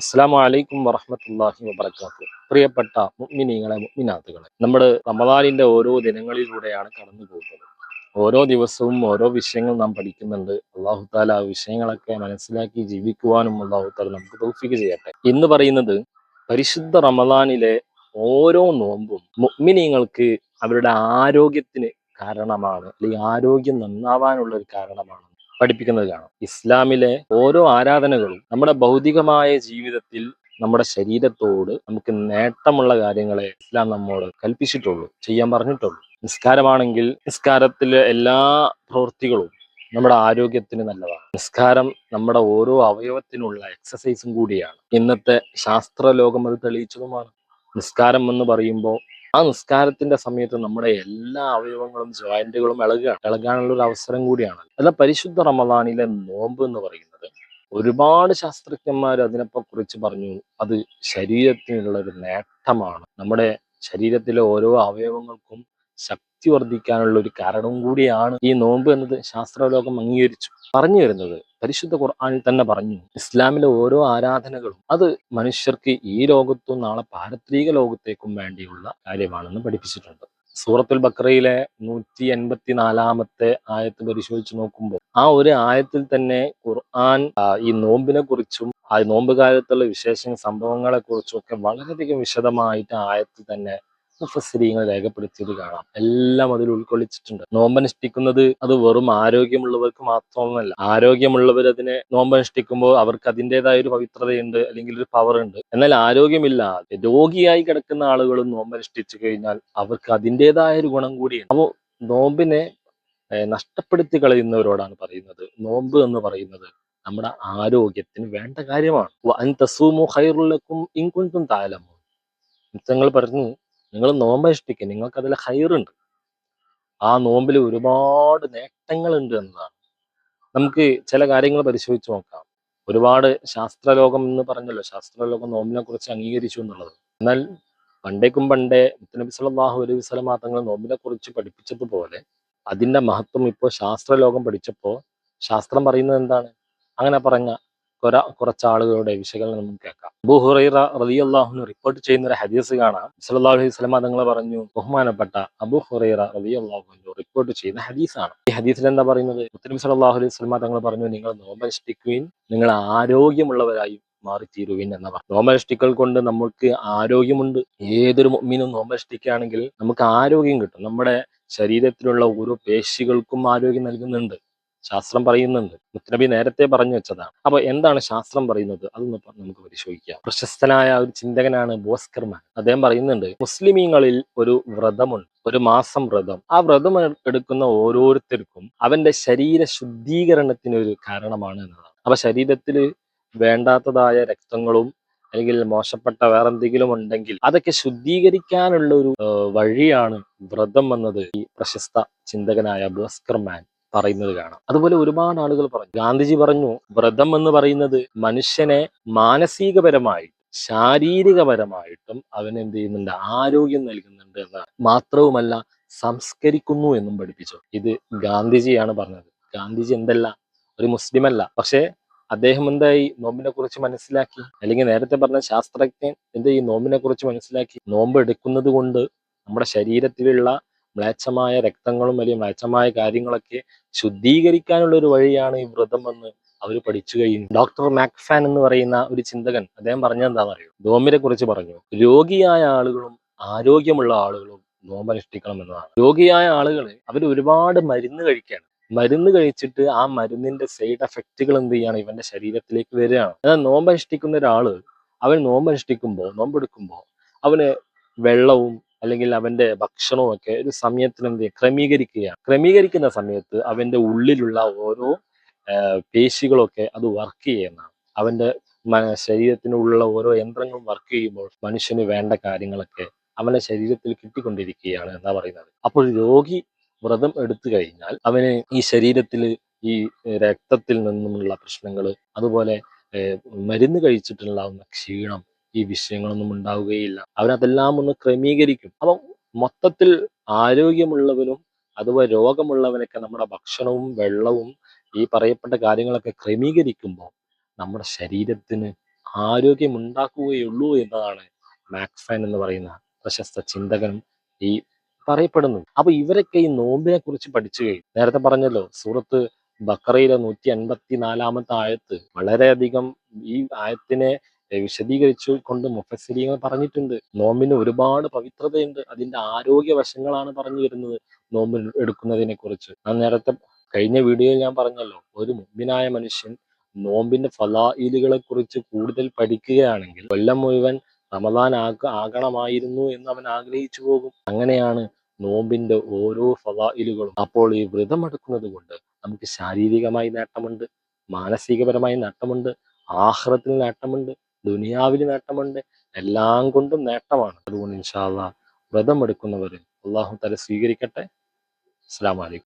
അസ്സാം വലൈക്കും വറഹമത്തല്ലാഹി വബർക്കാത്തു പ്രിയപ്പെട്ട മുഗ്മിനീങ്ങളെ മുഗ്മിനാത്തുകളെ നമ്മൾ റമദാനിന്റെ ഓരോ ദിനങ്ങളിലൂടെയാണ് കടന്നു പോകുന്നത്. ഓരോ ദിവസവും ഓരോ വിഷയങ്ങൾ നാം പഠിക്കുന്നുണ്ട്. അള്ളാഹു താല ആ വിഷയങ്ങളൊക്കെ മനസ്സിലാക്കി ജീവിക്കുവാനും അള്ളാഹു താല നമുക്ക് തോഫിക്ക് ചെയ്യട്ടെ. എന്ന് പറയുന്നത് പരിശുദ്ധ റമദാനിലെ ഓരോ നോമ്പും മുഗ്മിനീങ്ങൾക്ക് അവരുടെ ആരോഗ്യത്തിന് കാരണമാണ്. അല്ലെങ്കിൽ ആരോഗ്യം നന്നാവാനുള്ള ഒരു കാരണമാണ്. പഠിപ്പിക്കുന്നത് ഇസ്ലാമിലെ ഓരോ ആരാധനകളും നമ്മുടെ ഭൗതികമായ ജീവിതത്തിൽ നമ്മുടെ ശരീരത്തോട് നമുക്ക് നേട്ടമുള്ള കാര്യങ്ങളെ ഇസ്ലാം നമ്മോട് കൽപ്പിച്ചിട്ടുള്ളൂ ചെയ്യാൻ പറഞ്ഞിട്ടുള്ളൂ. നിസ്കാരമാണെങ്കിൽ നിസ്കാരത്തിലെ എല്ലാ പ്രവൃത്തികളും നമ്മുടെ ആരോഗ്യത്തിന് നല്ലതാണ്. നിസ്കാരം നമ്മുടെ ഓരോ അവയവത്തിനുള്ള എക്സസൈസും കൂടിയാണ്. ഇന്നത്തെ ശാസ്ത്ര ലോകം അത് തെളിയിച്ചതുമാണ്. നിസ്കാരം എന്ന് പറയുമ്പോൾ ആ നിസ്കാരത്തിന്റെ സമയത്ത് നമ്മുടെ എല്ലാ അവയവങ്ങളും ജോയിന്റുകളും ഇളകുകയാണ് ഇളകാനുള്ള ഒരു അവസരം കൂടിയാണ്. അല്ല പരിശുദ്ധ റമദാനിലെ നോമ്പ് എന്ന് പറയുന്നത് ഒരുപാട് ശാസ്ത്രജ്ഞന്മാർ അതിനെപ്പോ കുറിച്ച് പറഞ്ഞു. അത് ശരീരത്തിനുള്ള ഒരു നേട്ടമാണ്. നമ്മുടെ ശരീരത്തിലെ ഓരോ അവയവങ്ങൾക്കും ശക്തി വർദ്ധിക്കാനുള്ള ഒരു കാരണവും കൂടിയാണ് ഈ നോമ്പ് എന്നത്. ശാസ്ത്രലോകം അംഗീകരിച്ചു. പറഞ്ഞു വരുന്നത് പരിശുദ്ധ ഖുർആാനിൽ തന്നെ പറഞ്ഞു. ഇസ്ലാമിലെ ഓരോ ആരാധനകളും അത് മനുഷ്യർക്ക് ഈ ലോകത്തും നാളെ പാരത്രിക ലോകത്തേക്കും വേണ്ടിയുള്ള കാര്യമാണെന്ന് പഠിപ്പിച്ചിട്ടുണ്ട്. സൂറത്തുൽ ബക്രയിലെ നൂറ്റി എൺപത്തി നാലാമത്തെ ആയത്ത് പരിശോധിച്ച് നോക്കുമ്പോൾ ആ ഒരു ആയത്തിൽ തന്നെ ഖുർആൻ ഈ നോമ്പിനെ കുറിച്ചും ആ നോമ്പ് കാലത്തുള്ള വിശേഷ സംഭവങ്ങളെ കുറിച്ചും ഒക്കെ വളരെയധികം വിശദമായിട്ട് ആയത്ത് തന്നെ മുഫസ്സിരീങ്ങൾ രേഖപ്പെടുത്തിയത് കാണാം. എല്ലാം അതിൽ ഉൾക്കൊള്ളിച്ചിട്ടുണ്ട്. നോമ്പനുഷ്ഠിക്കുന്നത് അത് വെറും ആരോഗ്യമുള്ളവർക്ക് മാത്രമൊന്നല്ല ആരോഗ്യമുള്ളവർ അതിനെ നോമ്പനുഷ്ഠിക്കുമ്പോൾ അവർക്ക് അതിന്റെതായ ഒരു പവിത്രതയുണ്ട് അല്ലെങ്കിൽ ഒരു പവർ ഉണ്ട്. എന്നാൽ ആരോഗ്യമില്ലാതെ രോഗിയായി കിടക്കുന്ന ആളുകളും നോമ്പനുഷ്ഠിച്ചു കഴിഞ്ഞാൽ അവർക്ക് അതിന്റെതായ ഒരു ഗുണം കൂടിയാണ് അപ്പോൾ നോമ്പിനെ നഷ്ടപ്പെടുത്തി കളയുന്നവരോടാണ് പറയുന്നത്. നോമ്പ് എന്ന് പറയുന്നത് നമ്മുടെ ആരോഗ്യത്തിന് വേണ്ട കാര്യമാണ്. തസൂമു തഅലമൂൻ തങ്ങൾ പറഞ്ഞു നിങ്ങൾ നോമ്പ് അനുഷ്ഠിക്കുക നിങ്ങൾക്ക് അതിൽ ഹൈറുണ്ട്. ആ നോമ്പിൽ ഒരുപാട് നേട്ടങ്ങളുണ്ട് എന്നതാണ്. നമുക്ക് ചില കാര്യങ്ങൾ പരിശോധിച്ച് നോക്കാം. ഒരുപാട് ശാസ്ത്രലോകം എന്ന് പറഞ്ഞല്ലോ ശാസ്ത്രലോകം നോമ്പിനെ കുറിച്ച് അംഗീകരിച്ചു എന്നുള്ളത്. എന്നാൽ പണ്ടേക്കും പണ്ടേ മുത്തനബി സല്ലല്ലാഹു അലൈഹി വസല്ലമ തങ്ങൾ നോമ്പിനെ കുറിച്ച് പഠിപ്പിച്ചതുപോലെ അതിന്റെ മഹത്വം ഇപ്പോൾ ശാസ്ത്രലോകം പഠിച്ചപ്പോൾ ശാസ്ത്രം പറയുന്നത് എന്താണ്? അങ്ങനെ പറഞ്ഞ കുറെ കുറച്ച് ആളുകളുടെ വിശകലനം നമുക്ക് കേൾക്കാം. അബുഹുറൈറ ഹുറൈറ റളിയല്ലാഹു റിപ്പോർട്ട് ചെയ്യുന്ന ഒരു ഹദീസ് കാണാം. സല്ലല്ലാഹു അലൈഹി സ്വലമ തങ്ങൾ പറഞ്ഞു ബഹുമാനപ്പെട്ട അബൂ ഹുറൈറ റളിയല്ലാഹു റിപ്പോർട്ട് ചെയ്യുന്ന ഹദീസാണ്. ഈ ഹദീസിൽ എന്താ പറയുന്നത്? മുത്തലിം സല്ലല്ലാഹു അലൈഹി സ്വലമ തങ്ങൾ പറഞ്ഞു നിങ്ങൾ നോമ്പനുഷ്ഠിക്കുവിൻ നിങ്ങൾ ആരോഗ്യമുള്ളവരായി മാറിത്തീരുവിൻ എന്ന പറഞ്ഞു. നോമനുഷ്ഠിക്കൽ കൊണ്ട് നമുക്ക് ആരോഗ്യമുണ്ട്. ഏതൊരു മീനും നോമനുഷ്ഠിക്കുകയാണെങ്കിൽ നമുക്ക് ആരോഗ്യം കിട്ടും. നമ്മുടെ ശരീരത്തിലുള്ള ഓരോ പേശികൾക്കും ആരോഗ്യം നൽകുന്നുണ്ട്. ശാസ്ത്രം പറയുന്നുണ്ട്. മുത്തനബി നേരത്തെ പറഞ്ഞു വെച്ചതാണ്. അപ്പൊ എന്താണ് ശാസ്ത്രം പറയുന്നത്? അതൊന്ന് നമുക്ക് പരിശോധിക്കാം. പ്രശസ്തനായ ഒരു ചിന്തകനാണ് ബോസ്കർമാൻ അദ്ദേഹം പറയുന്നുണ്ട് മുസ്ലിമീങ്ങളിൽ ഒരു വ്രതമുണ്ട്. ഒരു മാസം വ്രതം. ആ വ്രതം എടുക്കുന്ന ഓരോരുത്തർക്കും അവന്റെ ശരീര ശുദ്ധീകരണത്തിന് ഒരു കാരണമാണ് എന്നതാണ്. അപ്പൊ ശരീരത്തിൽ വേണ്ടാത്തതായ രക്തങ്ങളും അല്ലെങ്കിൽ മോശപ്പെട്ട വേറെന്തെങ്കിലും ഉണ്ടെങ്കിൽ അതൊക്കെ ശുദ്ധീകരിക്കാനുള്ള ഒരു വഴിയാണ് വ്രതം എന്നത്. ഈ പ്രശസ്ത ചിന്തകനായ ബോസ്കർമാൻ പറയുന്നത് കാണാം. അതുപോലെ ഒരുപാട് ആളുകൾ പറഞ്ഞു. ഗാന്ധിജി പറഞ്ഞു വ്രതം എന്ന് പറയുന്നത് മനുഷ്യനെ മാനസികപരമായി ശാരീരികപരമായിട്ടും അവൻ എന്ത് ചെയ്യുന്നുണ്ട്? ആരോഗ്യം നൽകുന്നുണ്ട് എന്നാണ് മാത്രവുമല്ല സംസ്കരിക്കുന്നു എന്നും പഠിപ്പിച്ചു. ഇത് ഗാന്ധിജിയാണ് പറഞ്ഞത്. ഗാന്ധിജി എന്തല്ല? ഒരു മുസ്ലിം അല്ല പക്ഷേ അദ്ദേഹം എന്തായി? നോമ്പിനെ കുറിച്ച് മനസ്സിലാക്കി. അല്ലെങ്കിൽ നേരത്തെ പറഞ്ഞ ശാസ്ത്രജ്ഞൻ എന്താ ഈ നോമ്പിനെ കുറിച്ച് മനസ്സിലാക്കി. നോമ്പ് എടുക്കുന്നത് കൊണ്ട് നമ്മുടെ ശരീരത്തിലുള്ള മ്ലേച്ഛമായ രക്തങ്ങളും വലിയ മ്ലേച്ഛമായ കാര്യങ്ങളൊക്കെ ശുദ്ധീകരിക്കാനുള്ള ഒരു വഴിയാണ് ഈ വ്രതം എന്ന് അവർ പഠിച്ചു കഴിഞ്ഞു ഡോക്ടർ മാക്ഫാൻ എന്ന് പറയുന്ന ഒരു ചിന്തകൻ അദ്ദേഹം പറഞ്ഞത് എന്താണെന്ന് അറിയോ നോമ്പിനെ കുറിച്ച് പറഞ്ഞു. രോഗിയായ ആളുകളും ആരോഗ്യമുള്ള ആളുകളും നോമ്പനുഷ്ഠിക്കണം എന്നതാണ്. രോഗിയായ ആളുകൾ അവർ ഒരുപാട് മരുന്ന് കഴിക്കുകയാണ് മരുന്ന് കഴിച്ചിട്ട് ആ മരുന്നിന്റെ സൈഡ് എഫക്റ്റുകൾ എന്ത് ചെയ്യാണ്? ഇവന്റെ ശരീരത്തിലേക്ക് വരികയാണ്. എന്നാൽ നോമ്പനുഷ്ഠിക്കുന്ന ഒരാൾ അവൻ നോമ്പനുഷ്ഠിക്കുമ്പോൾ നോമ്പെടുക്കുമ്പോൾ അവന് വെള്ളവും അല്ലെങ്കിൽ അവന്റെ ഭക്ഷണവും ഒക്കെ ഒരു സമയത്തിന് എന്ത്? ക്രമീകരിക്കുകയാണ് ക്രമീകരിക്കുന്ന സമയത്ത് അവന്റെ ഉള്ളിലുള്ള ഓരോ പേശികളൊക്കെ അത് വർക്ക് ചെയ്യുന്നതാണ്. അവന്റെ ശരീരത്തിനുള്ള ഓരോ യന്ത്രങ്ങളും വർക്ക് ചെയ്യുമ്പോൾ മനുഷ്യന് വേണ്ട കാര്യങ്ങളൊക്കെ അവന്റെ ശരീരത്തിൽ കിട്ടിക്കൊണ്ടിരിക്കുകയാണ് എന്നാ പറയുന്നത്. അപ്പോൾ രോഗി വ്രതം എടുത്തു കഴിഞ്ഞാൽ അവന് ഈ ശരീരത്തിൽ ഈ രക്തത്തിൽ നിന്നുമുള്ള പ്രശ്നങ്ങൾ അതുപോലെ മരുന്ന് കഴിച്ചിട്ടുണ്ടാവുന്ന ക്ഷീണം ഈ വിഷയങ്ങളൊന്നും ഉണ്ടാവുകയില്ല. അവരതെല്ലാം ഒന്ന് ക്രമീകരിക്കും. അപ്പം മൊത്തത്തിൽ ആരോഗ്യമുള്ളവനും അതുപോലെ രോഗമുള്ളവനൊക്കെ നമ്മുടെ ഭക്ഷണവും വെള്ളവും ഈ പറയപ്പെട്ട കാര്യങ്ങളൊക്കെ ക്രമീകരിക്കുമ്പോൾ നമ്മുടെ ശരീരത്തിന് ആരോഗ്യമുണ്ടാക്കുകയുള്ളൂ എന്നതാണ് മാക്ഫാൻ എന്ന് പറയുന്ന പ്രശസ്ത ചിന്തകനും ഈ പറയപ്പെടുന്നു അപ്പൊ ഇവരൊക്കെ ഈ നോമ്പിനെ കുറിച്ച് പഠിച്ചു കഴിഞ്ഞു. നേരത്തെ പറഞ്ഞല്ലോ സൂറത്ത് ബക്കറയിലെ നൂറ്റി അൻപത്തി നാലാമത്തെ ആയത്ത് വളരെയധികം ഈ ആയത്തിനെ വിശദീകരിച്ചു കൊണ്ട് മുഫസ്സിരിങ്ങൾ പറഞ്ഞിട്ടുണ്ട്. നോമ്പിന് ഒരുപാട് പവിത്രതയുണ്ട്. അതിന്റെ ആരോഗ്യ വശങ്ങളാണ് പറഞ്ഞു വരുന്നത് നോമ്പ് എടുക്കുന്നതിനെ കുറിച്ച്. ഞാൻ നേരത്തെ കഴിഞ്ഞ വീഡിയോയിൽ ഞാൻ പറഞ്ഞല്ലോ ഒരു മുമ്പിനായ മനുഷ്യൻ നോമ്പിന്റെ ഫലായിലുകളെ കുറിച്ച് കൂടുതൽ പഠിക്കുകയാണെങ്കിൽ കൊല്ലം മുഴുവൻ റമദാൻ ആക ആകണമായിരുന്നു എന്ന് അവൻ ആഗ്രഹിച്ചു പോകും. അങ്ങനെയാണ് നോമ്പിന്റെ ഓരോ ഫലായിലുകളും അപ്പോൾ ഈ വ്രതം എടുക്കുന്നത് കൊണ്ട് നമുക്ക് ശാരീരികമായി നേട്ടമുണ്ട് മാനസികപരമായി നേട്ടമുണ്ട് ആഹ്റത്തിൽ നേട്ടമുണ്ട്. ദുനിയാവിൽ നേട്ടമുണ്ട് എല്ലാം കൊണ്ടും നേട്ടമാണ്. അതുകൊണ്ട് ഇൻഷാല്ല വ്രതം എടുക്കുന്നവർ അള്ളാഹു തല സ്വീകരിക്കട്ടെ. അസ്സാം വലൈക്കും